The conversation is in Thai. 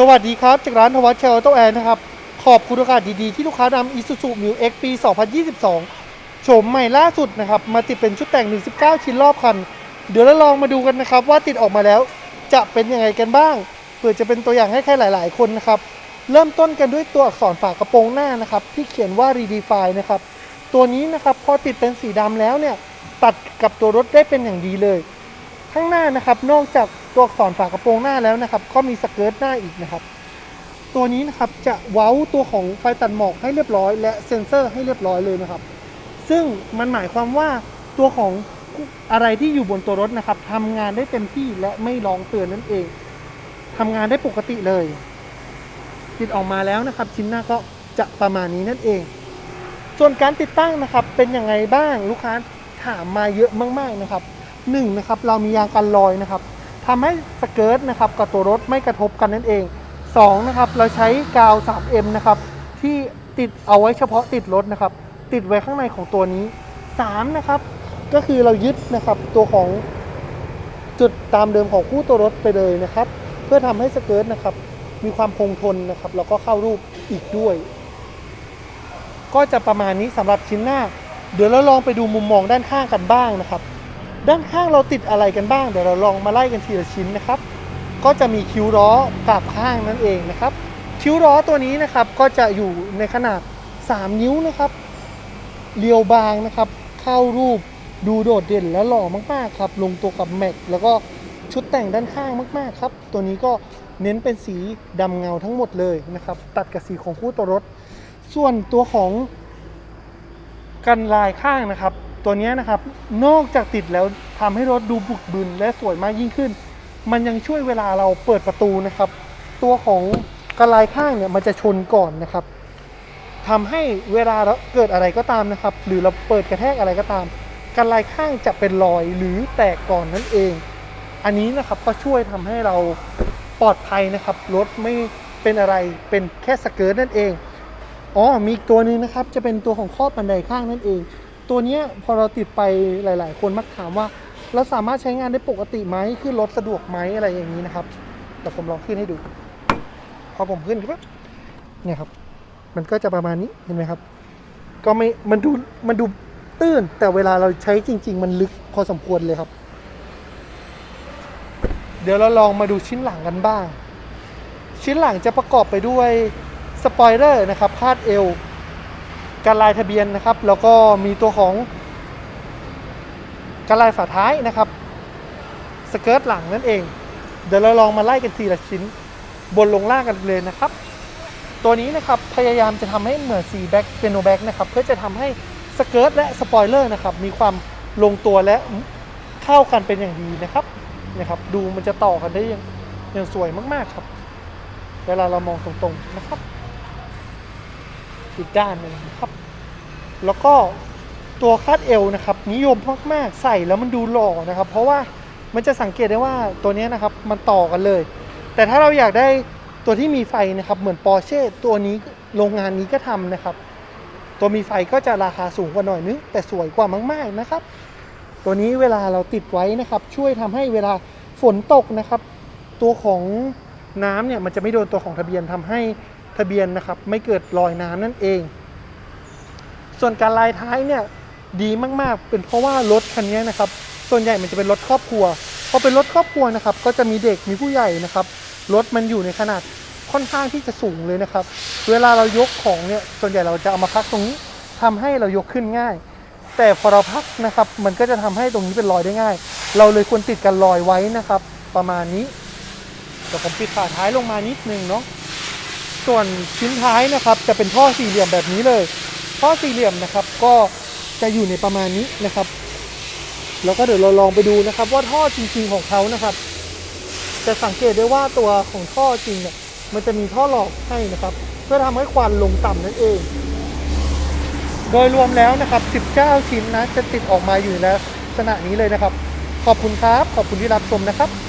สวัสดีครับ จากร้านทวัชเชลโตแอนนะครับ ขอบคุณโอกาสดีๆ ที่ลูกค้านำ Isuzu Mu X ปี 2022 โฉมใหม่ล่าสุดนะครับ มาติดเป็นชุดแต่ง19 ชิ้นรอบคัน เดี๋ยวเราลองมาดูกันนะครับ ว่าติดออกมาแล้วจะเป็นยังไงกันบ้าง เพื่อจะเป็นตัวอย่างให้ใครหลาย ๆ คนนะครับ เริ่มต้นกันด้วยตัวอักษรฝากระโปรงหน้านะครับ ที่เขียนว่า Redefine นะครับ ตัวนี้นะครับพอติดเป็นสีดำแล้วเนี่ยตัดกับตัวรถได้เป็นอย่างดีเลย ข้างหน้านะครับนอกจากตัวอักษรฝากระโปรงหน้าแล้วนะครับ ก็มีสเกิร์ตหน้าอีกนะครับ ตัวนี้นะครับจะเว้าตัวของไฟตัดหมอกให้เรียบร้อย และเซ็นเซอร์ให้เรียบร้อยเลยนะครับ ซึ่งมันหมายความว่าตัวของอะไรที่อยู่บนตัวรถนะครับทำงานได้เต็มที่และไม่ร้องเตือนนั่นเองทำงานได้ปกติเลย ติดออกมาแล้วนะครับ ชิ้นหน้าก็จะประมาณนี้นั่นเอง ส่วนการติดตั้งนะครับเป็นยังไงบ้างลูกค้าถามมาเยอะมาก ๆนะครับ หนึ่งนะครับเรามียางกันรอยนะครับทำให้สเกิร์ตนะครับกับตัวรถไม่กระทบกันนั่นเองสองนะครับเราใช้กาว 3M นะครับที่ติดเอาไว้เฉพาะติดรถนะครับ ติดไว้ข้างในของตัวนี้สามนะครับก็คือเรายึดนะครับตัวของจุดตามเดิมของคู่ตัวรถไปเลยนะครับ เพื่อทำให้สเกิร์ตนะครับมีความคงทนนะครับแล้วก็เข้ารูปอีกด้วย ก็จะประมาณนี้สำหรับชิ้นหน้า เดี๋ยวเราลองไปดูมุมมองด้านข้างกันบ้างนะครับ ด้านข้างเราติดอะไรกันบ้าง เดี๋ยวเราลองมาไล่กันทีละชิ้นนะครับ ก็จะมีคิ้วล้อกาบข้างนั่นเองนะครับ คิ้วล้อตัวนี้นะครับก็จะอยู่ในขนาด 3 นิ้วนะครับเรียวบางนะครับ เข้ารูปดูโดดเด่นและหล่อมากๆครับ ลงตัวกับแม็กแล้วก็ชุดแต่งด้านข้างมากๆครับ ตัวนี้ก็เน้นเป็นสีดำเงาทั้งหมดเลยนะครับ ตัดกับสีของคู่ตัวรถ ส่วนตัวของกันลายข้างนะครับ ตัวนี้นะครับนอกจากติดแล้วทำให้รถดูบุกบึนและสวยมากยิ่งขึ้น มันยังช่วยเวลาเราเปิดประตูนะครับ ตัวของกันลข้างเนี่ยมันจะชนก่อนนะครับทำให้เวลาเราเกิดอะไรก็ตามนะครับ หรือเราเปิดกระแทกอะไรก็ตามกันลข้างจะเป็นรอยหรือแตกก่อนนั่นเอง อันนี้นะครับก็ช่วยทำให้เราปลอดภัยนะครับรถไม่เป็นอะไรเป็นแค่สเกิร์ตนั่นเองอ๋อมีอีกตัวหนึ่งนะครับจะเป็นตัวของครอบบันไดข้างนั่นเอง ตัวนี้พอเราติดไปหลาย ๆ คนมักถามว่าเราสามารถใช้งานได้ปกติไหมขึ้นรถสะดวกไหมอะไรอย่างนี้นะครับแต่ผมลองขึ้นให้ดู พอผมขึ้นปั๊บเนี่ยครับ มันก็จะประมาณนี้เห็นไหมครับ ก็ไม่มันดูมันดูตื้น แต่เวลาเราใช้จริง ๆ มันลึกพอสมควรเลยครับ เดี๋ยวเราลองมาดูชิ้นหลังกันบ้าง ชิ้นหลังจะประกอบไปด้วยสปอยเลอร์นะครับคาดเอว การลายทะเบียนนะครับ แล้วก็มีตัวของการลายฝาท้ายนะครับสเกิร์ตหลังนั่นเอง เดี๋ยวเราลองมาไล่กันทีละชิ้น บนลงล่างกันเลยนะครับ ตัวนี้นะครับพยายามจะทำให้เหมือนสีแบ็กเ e โนแบ็กนะครับเพื่อจะทำให้สเกิร์ตและสปอยเลอร์นะครับมีความลงตัวและเข้ากันเป็นอย่างดีนะครับนะครับดูมันจะต่อกันได้อย่างอย่างสวยมากๆครับ เวลาเรามองตรงๆนะครับ อีกด้านหนึ่งนะครับ แล้วก็ตัวคาดเอวนะครับ นิยมมากๆใส่แล้วมันดูหล่อนะครับ เพราะว่ามันจะสังเกตได้ว่าตัวนี้นะครับมันต่อกันเลย แต่ถ้าเราอยากได้ตัวที่มีไฟนะครับ เหมือนปอร์เช่ตัวนี้โรงงานนี้ก็ทำนะครับ ตัวมีไฟก็จะราคาสูงกว่าหน่อยนึงแต่สวยกว่ามากๆนะครับ ตัวนี้เวลาเราติดไว้นะครับ ช่วยทำให้เวลาฝนตกนะครับ ตัวของน้ำเนี่ยมันจะไม่โดนตัวของทะเบียนทำให้ ทะเบียนนะครับไม่เกิดรอยน้ำนั่นเอง ส่วนการลายท้ายเนี่ยดีมากๆ เป็นเพราะว่ารถคันนี้นะครับส่วนใหญ่มันจะเป็นรถครอบครัวพอเป็นรถครอบครัวนะครับก็จะมีเด็กมีผู้ใหญ่นะครับรถมันอยู่ในขนาดค่อนข้างที่จะสูงเลยนะครับ เวลาเรายกของเนี่ยส่วนใหญ่เราจะเอามาพักตรงนี้ทำให้เรายกขึ้นง่าย แต่พอเราพักนะครับ มันก็จะทำให้ตรงนี้เป็นรอยได้ง่าย เราเลยควรติดกันรอยไว้นะครับ ประมาณนี้เดี๋ยวผมปิดฝาท้ายลงมานิดนึงเนาะ ส่วนชิ้นท้ายนะครับ จะเป็นท่อสี่เหลี่ยมแบบนี้เลย ท่อสี่เหลี่ยมนะครับ ก็จะอยู่ในประมาณนี้นะครับ แล้วก็เดี๋ยวเราลองไปดูนะครับ ว่าท่อจริง ๆของเขานะครับ จะสังเกตได้ว่าตัวของท่อจริงเนี่ยมันจะมีท่อหลอกให้นะครับ เพื่อทำให้ควันลงต่ำนั่นเอง โดยรวมแล้วนะครับ 19 ชิ้นนะจะติดออกมาอยู่ในลักษณะนี้เลยนะครับ ขอบคุณครับ ขอบคุณที่รับชมนะครับ